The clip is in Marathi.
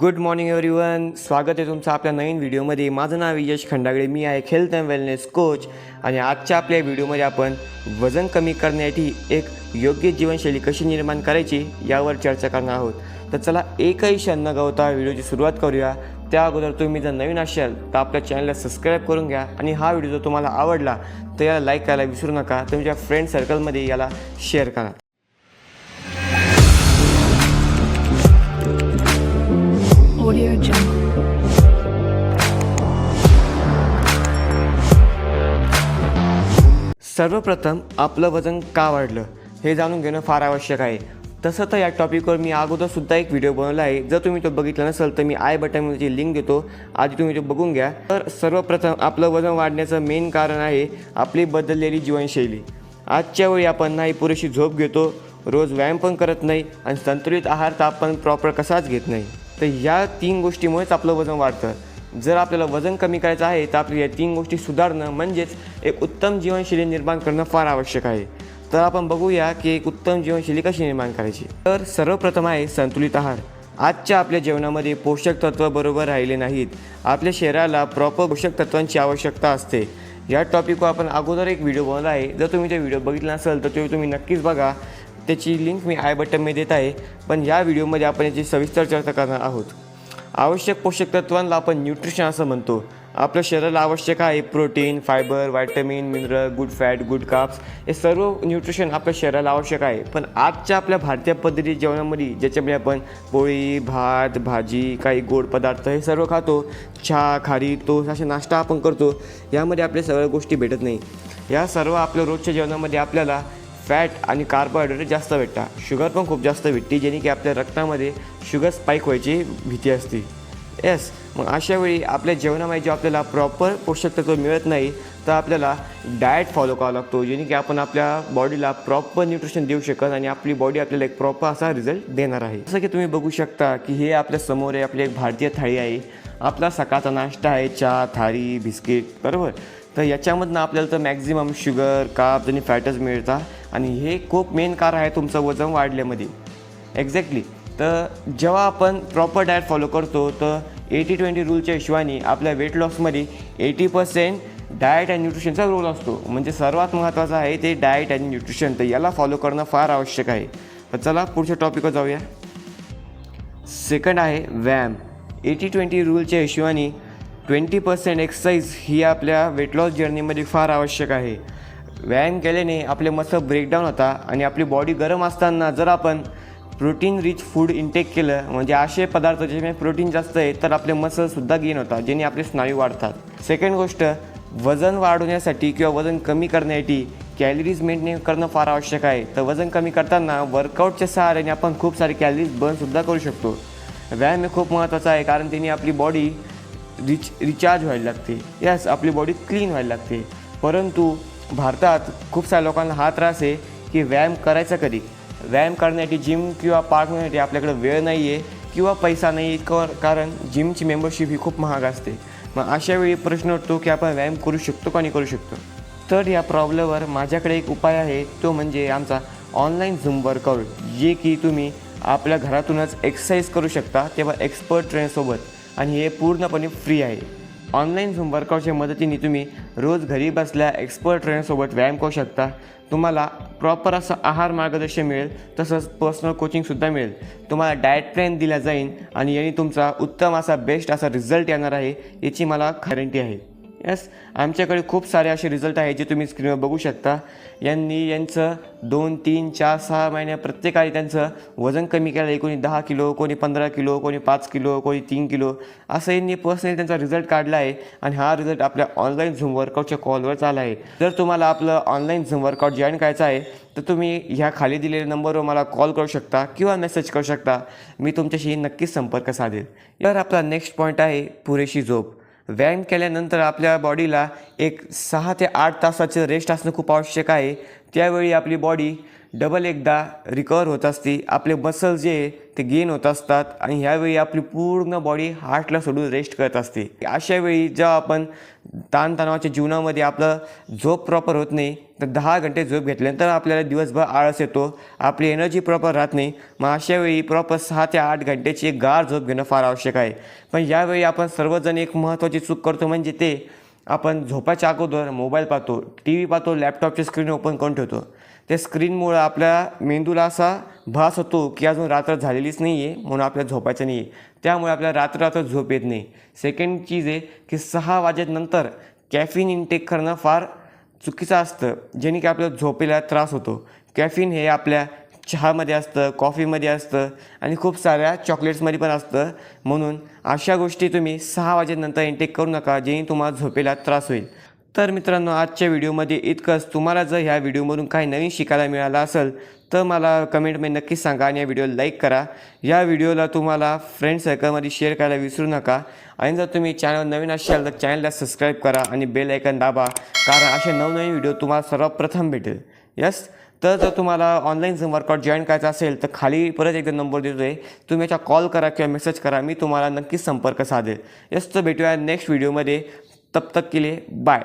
गुड मॉर्निंग एव्हरीवन स्वागत आहे तुमचं आपल्या नवीन व्हिडिओमध्ये. माझं नाव आहे यश खंडागळे. मी आहे हेल्थ अँड वेलनेस कोच आणि आजच्या आपल्या व्हिडिओमध्ये आपण वजन कमी करण्यासाठी एक योग्य जीवनशैली कशी निर्माण करायची यावर चर्चा करणार आहोत. तर चला एकही क्षण न गवता व्हिडिओची सुरुवात करूया. त्या अगोदर तुम्ही जर नवीन असाल तर आपल्या चॅनलला सबस्क्राईब करून घ्या. आणि हा व्हिडिओ जर तुम्हाला आवडला तर याला लाईक करायला विसरू नका. तुमच्या फ्रेंड सर्कलमध्ये याला शेअर करा. Audio Jungle. सर्वप्रथम आपलं वजन का वाढलं हे जाणून घेणं फार आवश्यक आहे. तसं तर या टॉपिकवर मी अगोदरसुद्धा एक व्हिडिओ बनवला आहे. जर तुम्ही तो बघितला नसेल तर मी आय बटनमध्ये लिंक देतो. आधी तुम्ही तो बघून घ्या. तर सर्वप्रथम आपलं वजन वाढण्याचं मेन कारण आहे आपली बदललेली जीवनशैली. आजच्या वेळी आपण नाही पुरेशी झोप घेतो. रोज व्यायाम पण करत नाही आणि संतुलित आहार तर आपण प्रॉपर कसाच घेत नाही. तर ह्या तीन गोष्टीमुळेच आपलं वजन वाढतं. जर आपल्याला वजन कमी करायचं आहे तर आपली या तीन गोष्टी सुधारणं म्हणजेच एक उत्तम जीवनशैली निर्माण करणं फार आवश्यक आहे. तर आपण बघूया की एक उत्तम जीवनशैली कशी निर्माण करायची. तर सर्वप्रथम आहे संतुलित आहार. आजच्या आपल्या जेवणामध्ये पोषक तत्व बरोबर राहिले नाहीत. आपल्या शरीराला प्रॉपर पोषक तत्वांची आवश्यकता असते. या टॉपिकवर आपण अगोदर एक व्हिडिओ बनवला आहे. जर तुम्ही ते व्हिडिओ बघितला नसेल तर तो तुम्ही नक्कीच बघा. त्याची लिंक मी आय बटनमध्ये देत आहे. पण या व्हिडिओमध्ये आपण याची सविस्तर चर्चा करणार आहोत. आवश्यक पोषक तत्वांना आपण न्यूट्रिशन असं म्हणतो. आपल्या शरीराला आवश्यक आहे protein fibre vitamin mineral good fat good carbs हे सर्व न्यूट्रिशन आपल्या शरीराला आवश्यक आहे. पण आजच्या आपल्या भारतीय पद्धती जेवणामध्ये ज्याच्यामध्ये आपण पोळी भात भाजी काही गोड पदार्थ हे सर्व खातो. चहा खारी तोस असे नाश्ता आपण करतो. यामध्ये आपल्या सगळ्या गोष्टी भेटत नाही. या सर्व आपल्या रोजच्या जेवणामध्ये आपल्याला फॅट आणि कार्बोहायड्रेट जास्त भेटतात. शुगर पण खूप जास्त भेटते जेणे की आपल्या रक्तामध्ये शुगर स्पाईक व्हायची भीती असते. येस मग अशा वेळी आपल्या जेवणामध्ये जे आपल्याला प्रॉपर पोषक तत्व मिळत नाही तर आपल्याला डाएट फॉलो करावा लागतो जेणे की आपण आपल्या बॉडीला प्रॉपर न्यूट्रिशन देऊ शकत आणि आपली बॉडी आपल्याला एक प्रॉपर असा रिझल्ट देणार आहे. जसं की तुम्ही बघू शकता की हे आपल्यासमोर आहे आपली एक भारतीय थाळी आहे. आपला सकाळचा नाश्ता आहे चहा थाळी बिस्किट बरोबर? तर याच्यामधनं आपल्याला तर मॅक्झिमम शुगर काप्स आणि फॅटच मिळतात. आणि हे खूप मेन कारण आहे तुमचं वजन वाढल्यामध्ये. एक्झॅक्टली तर जेव्हा आपण प्रॉपर डाएट फॉलो करतो तर एटी ट्वेंटी रूलच्या हिशोबाने आपल्या वेट लॉसमध्ये एटी पर्सेंट डाएट अँड न्यूट्रिशनचा रोल असतो. म्हणजे सर्वात महत्त्वाचं आहे ते डाएट अँड न्यूट्रिशन तर याला फॉलो करणं फार आवश्यक आहे. तर चला पुढच्या टॉपिकवर जाऊया. सेकंड आहे व्यायाम. एटी ट्वेंटी रूलच्या हिशोबाने ट्वेंटी पर्सेंट एक्सरसाइज ही आपल्या वेट लॉस जर्नीमध्ये फार आवश्यक आहे. व्यायाम केल्याने आपले मसल ब्रेकडाऊन होता आणि आपली बॉडी गरम असताना जर आपण प्रोटीन रिच फूड इनटेक केलं म्हणजे असे पदार्थ ज्याच्यामध्ये प्रोटीन जास्त आहे तर आपले मसलसुद्धा गेन होतात ज्याने आपले स्नायू वाढतात. सेकंड गोष्ट वजन वाढवण्यासाठी किंवा वजन कमी करण्यासाठी कॅलरीज मेंटेन करणं फार आवश्यक आहे. तर वजन कमी करताना वर्कआउटच्या सहाऱ्याने आपण खूप सारे कॅलरीज बर्नसुद्धा करू शकतो. व्यायाम हे खूप महत्त्वाचा आहे कारण त्याने आपली बॉडी रिच रिचार्ज व्हायला लागते. यस आपली बॉडी क्लीन व्हायला लागते. परंतु भारतात खूप साऱ्या लोकांना हा त्रास आहे की व्यायाम करायचा कधी? व्यायाम करण्यासाठी जिम किंवा पार्क मिळण्यासाठी आपल्याकडे वेळ नाही आहे किंवा पैसा नाही आहे कारण जिमची मेंबरशिप ही खूप महाग असते. मग अशा वेळी प्रश्न उठतो की आपण व्यायाम करू शकतो का नाही करू शकतो? तर या प्रॉब्लेमवर माझ्याकडे एक उपाय आहे तो म्हणजे आमचा ऑनलाईन झूम वर्कआउट जे की तुम्ही आपल्या घरातूनच एक्सरसाइज करू शकता तेव्हा एक्सपर्ट ट्रेनसोबत आणि हे पूर्णपणे फ्री आहे. ऑनलाईन झूम वर्कआउटच्या मदतीने तुम्ही रोज घरी बसल्या एक्सपर्ट ट्रेनरसोबत व्यायाम करू शकता. तुम्हाला प्रॉपर असं आहार मार्गदर्शन मिळेल तसंच पर्सनल कोचिंगसुद्धा मिळेल. तुम्हाला डाएट प्लॅन दिला जाईल आणि याने तुमचा उत्तम असा बेस्ट असा रिझल्ट येणार आहे याची मला गॅरंटी आहे. यस आमच्याकडे खूप सारे असे रिझल्ट आहेत जे तुम्ही स्क्रीनवर बघू शकता. यांनी यांचं दोन तीन चार सहा महिन्या प्रत्येकाने त्यांचं वजन कमी केलं. आहे कोणी दहा किलो कोणी पंधरा किलो कोणी पाच किलो कोणी तीन किलो. असं यांनी पर्सनली त्यांचा रिझल्ट काढला आहे. आणि हा रिझल्ट आपल्या ऑनलाईन झूम वर्कआउटच्या कॉलवर आला आहे. जर तुम्हाला आपलं ऑनलाईन झूम वर्कआउट जॉईन करायचं आहे तर तुम्ही ह्या खाली दिलेल्या नंबरवर मला कॉल करू शकता किंवा मेसेज करू शकता. मी तुमच्याशी नक्कीच संपर्क साधेल. तर आपला नेक्स्ट पॉईंट आहे पुरेशी झोप. व्यायाम केल्यानंतर आपल्या बॉडीला एक सहा ते आठ तासाचं रेस्ट असणं खूप आवश्यक आहे. त्यावेळी आपली बॉडी डबल एकदा रिकवर होत असते आपले मसल जे आहे ते गेन होत असतात आणि ह्यावेळी आपली पूर्ण बॉडी हार्टला सोडून रेस्ट करत असते. अशा वेळी जेव्हा आपण ताणतणावाच्या जीवनामध्ये आपलं झोप प्रॉपर होत नाही तर दहा घंटे झोप घेतल्यानंतर आपल्याला दिवसभर आळस येतो आपली एनर्जी प्रॉपर राहत नाही. मग अशा वेळी प्रॉपर सहा ते आठ घंट्याची एक गार झोप घेणं फार आवश्यक आहे. पण यावेळी आपण सर्वजण एक महत्त्वाची चूक करतो म्हणजे ते आपण झोपाच्या अगोदर मोबाईल पाहतो टी व्ही पाहतो लॅपटॉपची स्क्रीन ओपन करून ठेवतो. त्या स्क्रीनमुळं आपल्या मेंदूला असा भास होतो की अजून रात्र झालेलीच नाही आहे म्हणून आपल्याला झोपायचं नाही आहे त्यामुळे आपल्याला रात्र रात्र झोप येत नाही. सेकंड चीज आहे की सहा वाजेनंतर कॅफिन इनटेक करणं फार चुकीचं असतं ज्याने की आपल्याला झोपेला त्रास होतो. कॅफिन हे आपल्या चहामध्ये असतं कॉफीमध्ये असतं आणि खूप साऱ्या चॉकलेट्समध्ये पण असतं. म्हणून अशा गोष्टी तुम्ही सहा वाजेनंतर इंटेक करू नका जेणे तुम्हाला झोपेला त्रास होईल. तर मित्रांनो आजच्या व्हिडिओमध्ये इतकंच. तुम्हाला जर ह्या व्हिडिओमधून काही नवीन शिकायला मिळालं असेल तर मला कमेंटमध्ये नक्कीच सांगा आणि या व्हिडिओला लाईक करा. या व्हिडिओला तुम्हाला फ्रेंड सर्कलमध्ये शेअर करायला विसरू नका. आणि जर तुम्ही चॅनल नवीन असाल तर चॅनलला सबस्क्राईब करा आणि बेल ऐकन दाबा कारण असे नवनवीन व्हिडिओ तुम्हाला सर्वप्रथम भेटेल. यस? तर जर तुम्हाला ऑनलाईन झूम वर्कआउट जॉईन करायचं असेल तर खाली परत एकदा नंबर देतो आहे तुम्ही याचा कॉल करा किंवा मेसेज करा मी तुम्हाला नक्कीच संपर्क साधेल. यस? तर भेटूया नेक्स्ट व्हिडिओमध्ये. तब तक के लिए बाय.